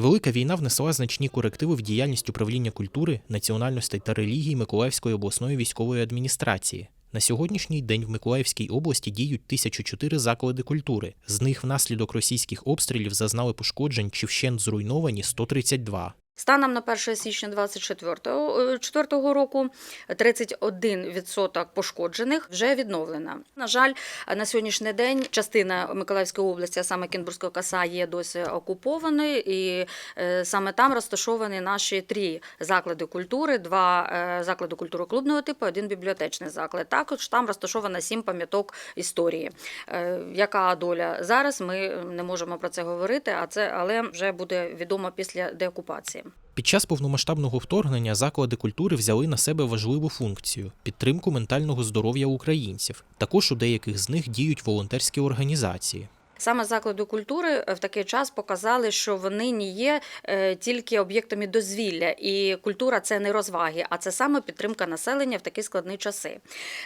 Велика війна внесла значні корективи в діяльність управління культури, національностей та релігій Миколаївської обласної військової адміністрації. На сьогоднішній день в Миколаївській області діють 1004 заклади культури. З них внаслідок російських обстрілів зазнали пошкоджень чи вщент зруйновані 132. Станом на 1 січня 2024 року 31% пошкоджених вже відновлено. На жаль, на сьогоднішній день частина Миколаївської області, а саме Кінбурзького коса, є досі окупованою, і е, саме там розташовані наші три заклади культури: два е, заклади культури клубного типу, один бібліотечний заклад. Також там розташовано сім пам'яток історії. Е, Яка доля зараз? Ми не можемо про це говорити, а це але вже буде відомо після деокупації. Під час повномасштабного вторгнення заклади культури взяли на себе важливу функцію підтримку ментального здоров'я українців. Також у деяких з них діють волонтерські організації. Саме заклади культури в такий час показали, що вони не є е, тільки об'єктами дозвілля, і культура це не розваги, а це саме підтримка населення в такі складні часи.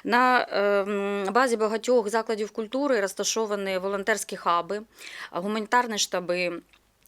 На е, базі багатьох закладів культури розташовані волонтерські хаби, гуманітарні штаби.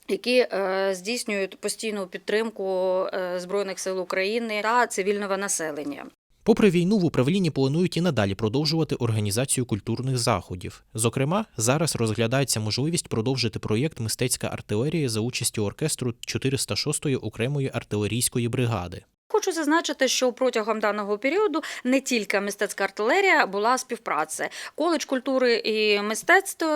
Які е, здійснюють постійну підтримку е, збройних сил України та цивільного населення. Попри війну, в управлінні планують і надалі продовжувати організацію культурних заходів. Зокрема, зараз розглядається можливість продовжити проєкт Мистецька артилерія за участю оркестру 406-ї окремої артилерійської бригади. Хочу зазначити, що протягом даного періоду не тільки мистецька артилерія була співпраця. Коледж культури і мистецтв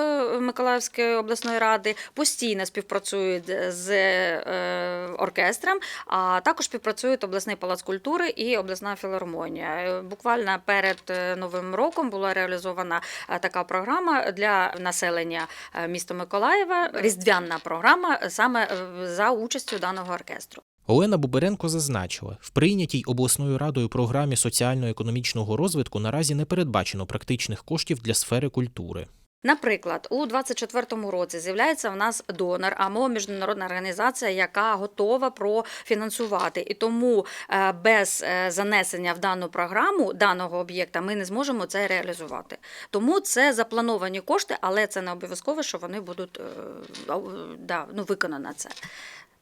Миколаївської обласної ради постійно співпрацюють з е, оркестром, а також співпрацюють обласний палац культури і обласна філармонія. Буквально перед е, новим роком була реалізована е, така програма для населення міста Миколаєва. Різдвяна програма саме за участю даного оркестру. Олена Буберенко зазначила, в прийнятій обласною радою програмі соціально-економічного розвитку наразі не передбачено практичних коштів для сфери культури. Наприклад, у 2024 році з'являється в нас донор, АМО міжнародна організація, яка готова профінансувати. І тому е, без е, занесення в дану програму даного об'єкта ми не зможемо це реалізувати. Тому це заплановані кошти, але це не обов'язково, що вони будуть е, да, ну, виконано це.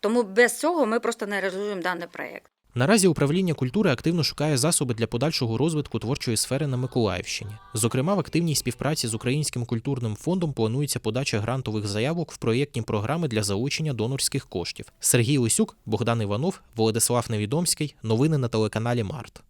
Тому без цього ми просто не реалізуємо даний проєкт. Наразі управління культури активно шукає засоби для подальшого розвитку творчої сфери на Миколаївщині. Зокрема, в активній співпраці з Українським культурним фондом планується подача грантових заявок в проєктні програми для залучення донорських коштів. Сергій Лисюк, Богдан Іванов, Володислав Невідомський. Новини на телеканалі Март.